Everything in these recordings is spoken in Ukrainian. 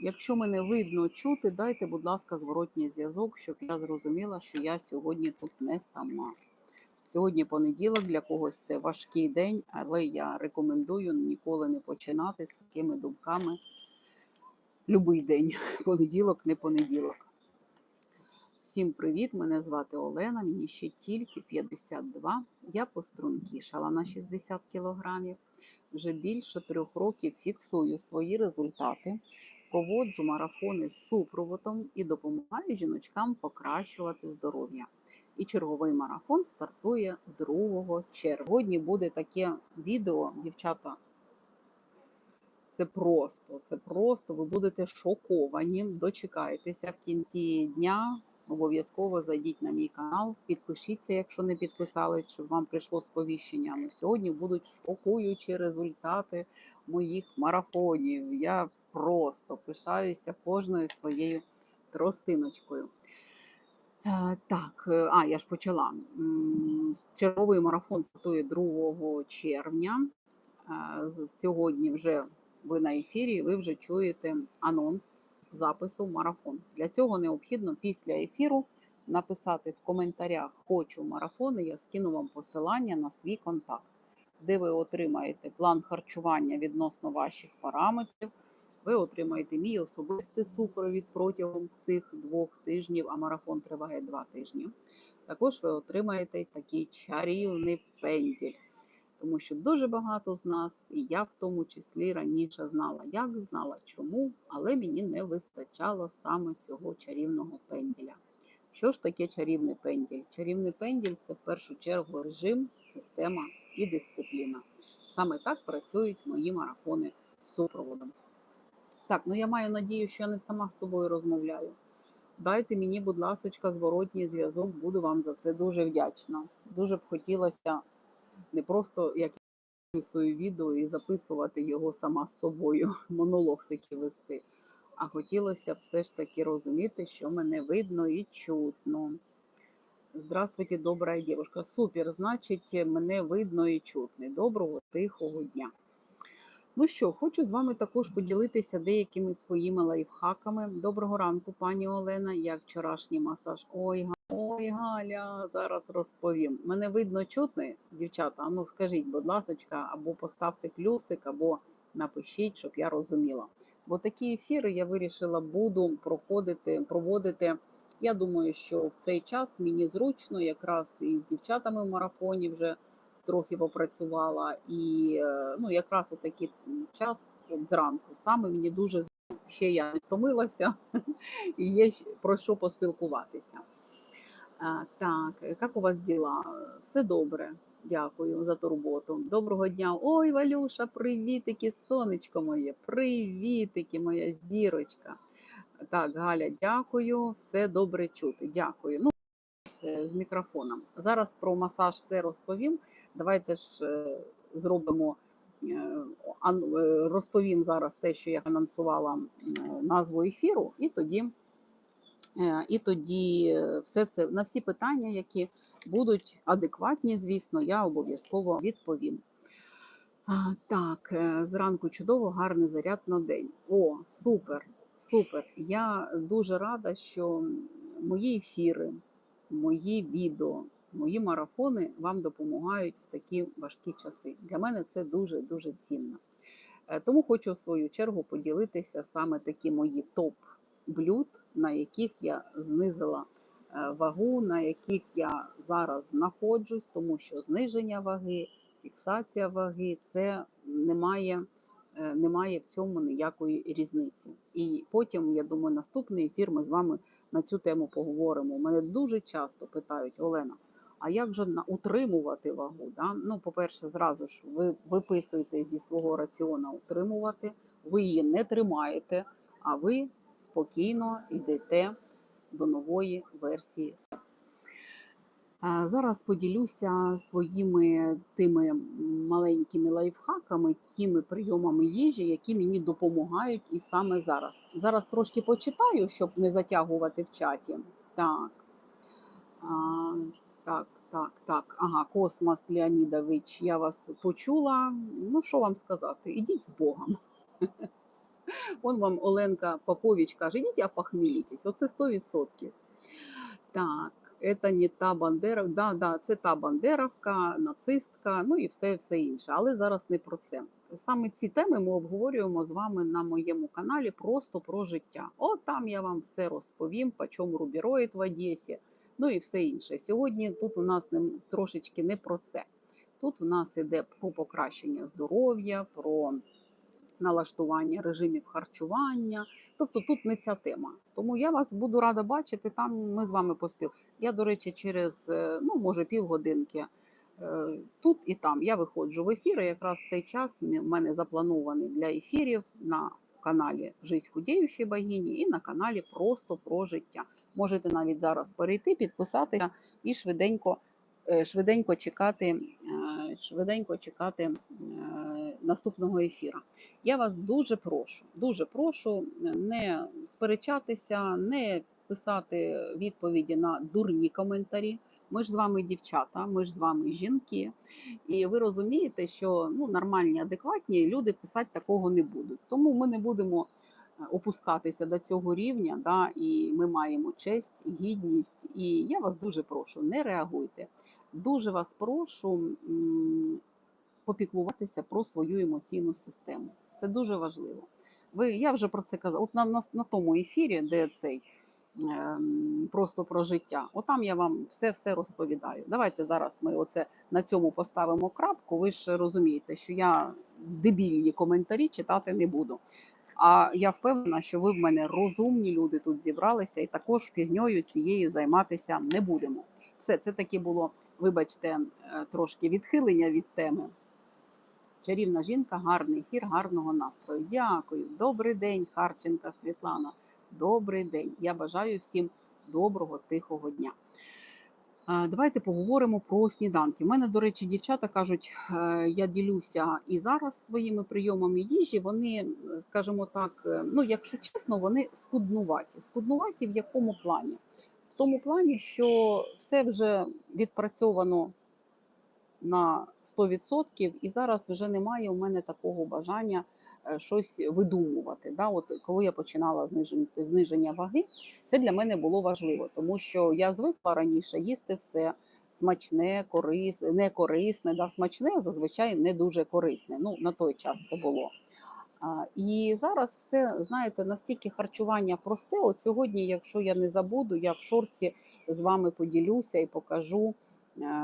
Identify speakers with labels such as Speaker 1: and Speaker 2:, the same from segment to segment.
Speaker 1: Якщо мене видно чути, дайте, будь ласка, зворотній зв'язок, щоб я зрозуміла, що я сьогодні тут не сама. Сьогодні понеділок, для когось це важкий день, але я рекомендую ніколи не починати з такими думками. Любий день, понеділок, не понеділок. Всім привіт! Мене звати Олена, мені ще тільки 52. Я пострункішала на 60 кілограмів. Вже більше трьох років фіксую свої результати, проводжу марафони з супроводом і допомагаю жіночкам покращувати здоров'я. І черговий марафон стартує 2 червня. Сьогодні буде таке відео, дівчата. Це просто, це просто. Ви будете шоковані. Дочекайтеся в кінці дня. Обов'язково зайдіть на мій канал, підпишіться, якщо не підписались, щоб вам прийшло сповіщення. Ну, сьогодні будуть шокуючі результати моїх марафонів. Я просто пишаюся кожною своєю тростиночкою. Е, Так, е, а я ж почала. Черговий марафон стартує 2 червня. Е, Сьогодні вже ви на ефірі, ви вже чуєте анонс запису в марафон. Для цього необхідно після ефіру написати в коментарях Хочу марафон, і я скину вам посилання на свій контакт, де ви отримаєте план харчування відносно ваших параметрів. Ви отримаєте мій особистий супровід протягом цих двох тижнів, а марафон триває два тижні. Також ви отримаєте такий чарівний пенділь. Тому що дуже багато з нас, і я в тому числі раніше знала, як знала чому, але мені не вистачало саме цього чарівного пенділя. Що ж таке чарівний пенділь? Чарівний пенділь це в першу чергу режим, система і дисципліна. Саме так працюють мої марафони з супроводом. Так, ну я маю надію, що я не сама з собою розмовляю. Дайте мені, будь ласочка, зворотній зв'язок, буду вам за це дуже вдячна. Дуже б хотілося не просто як записую відео і записувати його сама з собою, монолог такий вести. А хотілося б все ж таки розуміти, що мене видно і чутно. Здравствуйте, добра дівчинка. Супер, значить, мене видно і чутно. Доброго, тихого дня. Ну що, хочу з вами також поділитися деякими своїми лайфхаками. Доброго ранку, пані Олена. Як вчорашній масаж? Ой, ой, Галя, зараз розповім. Мене видно чутно, дівчата. Ну скажіть, будь ласочка, або поставте плюсик, або напишіть, щоб я розуміла. Бо такі ефіри я вирішила буду проходити, проводити. Я думаю, що в цей час мені зручно, якраз і з дівчатами в марафоні вже трохи попрацювала, і е, ну, якраз у такий час от зранку саме мені дуже зручно. ще я не втомилася і є про що поспілкуватися. Так, е, як у вас діла? Все добре. Дякую за турботу. Доброго дня. Ой, Валюша, привітики, сонечко моє, привітики, моя зірочка. Так, Галя, дякую. Все добре чути. Дякую. Ну, е, з мікрофоном. Зараз про масаж все розповім. Давайте ж е, зробимо. Розповім зараз те, що я анонсувала назву ефіру, і тоді, і тоді е, все, все на всі питання, які будуть адекватні, звісно, я обов'язково відповім. Так, е, зранку чудово, гарний заряд на день. О, супер, супер. Я дуже рада, що мої ефіри, мої відео, мої марафони вам допомагають в такі важкі часи. Для мене це дуже дуже цінно. Е, Тому хочу в свою чергу поділитися саме такі мої топ блюд, на яких я знизила е, вагу, на яких я зараз знаходжусь, тому що зниження ваги, фіксація ваги це немає, е, немає в цьому ніякої різниці. І потім, я думаю, наступний ефір ми з вами на цю тему поговоримо. Мене дуже часто питають, Олена. А як же утримувати вагу? Да? Ну, по-перше, зразу ж ви виписуєте зі свого раціона утримувати, ви її не тримаєте, а ви спокійно йдете до нової версії. Зараз поділюся своїми тими маленькими лайфхаками, тими прийомами їжі, які мені допомагають і саме зараз. Зараз трошки почитаю, щоб не затягувати в чаті. Так. А, так, так, так. Ага, Космос Леонідович, я вас почула. Ну, що вам сказати? Ідіть з Богом. Он вам Оленка Попович каже, ідіть опохмілітесь. Оце 100%. Так, це не та Бандера. Да, да, це та Бандеровка, нацистка, ну і все, все інше. Але зараз не про це. Саме ці теми ми обговорюємо з вами на моєму каналі просто про життя. От там я вам все розповім, по чому рубіроїд в Одесі, ну і все інше. Сьогодні тут у нас не, трошечки не про це. Тут в нас іде про покращення здоров'я, про налаштування режимів харчування. Тобто тут не ця тема. Тому я вас буду рада бачити. Там ми з вами поспіл. Я, до речі, через е, ну може півгодинки е, тут і там я виходжу в ефір. Якраз цей час в мене запланований для ефірів на каналі Жизнь худіючої богині і на каналі Просто про життя. Можете навіть зараз перейти, підписатися і швиденько, е, швиденько чекати, швиденько чекати наступного ефіра. Я вас дуже прошу, дуже прошу не сперечатися, не писати відповіді на дурні коментарі. Ми ж з вами дівчата, ми ж з вами жінки. І ви розумієте, що ну, нормальні, адекватні люди писати такого не будуть. Тому ми не будемо е, опускатися до цього рівня, да, і ми маємо честь, гідність. І я вас дуже прошу, не реагуйте. Дуже вас прошу попіклуватися про свою емоційну систему. Це дуже важливо. Ви, я вже про це казала. От на, на, на тому ефірі, де цей ем, просто про життя, отам я вам все все розповідаю. Давайте зараз ми оце на цьому поставимо крапку. Ви ж розумієте, що я дебільні коментарі читати не буду. А я впевнена, що ви в мене розумні люди тут зібралися, і також фігньою цією займатися не будемо. Все, це таки було, вибачте, е, трошки відхилення від теми. Чарівна жінка, гарний ефір, гарного настрою. Дякую. Добрий день, Харченка Світлана. Добрий день. Я бажаю всім доброго, тихого дня. Давайте поговоримо про сніданки. У мене, до речі, дівчата кажуть, е, я ділюся і зараз своїми прийомами їжі. Вони, скажімо так, е, ну, якщо чесно, вони скуднуваті. Скуднуваті в якому плані? В тому плані, що все вже відпрацьовано на 100%, і зараз вже немає у мене такого бажання е, щось видумувати. Да? От коли я починала зниження, зниження ваги, це для мене було важливо, тому що я звикла раніше їсти все смачне, корис, не корисне, да? смачне, а зазвичай не дуже корисне. Ну, на той час це було. І зараз все, знаєте, настільки харчування просте. От сьогодні, якщо я не забуду, я в шорці з вами поділюся і покажу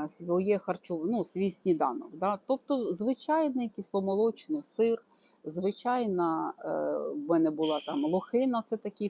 Speaker 1: своє харчу, ну, свій сніданок. Да? Тобто звичайний кисломолочний сир, звичайна, е, в мене була там лохина, це такий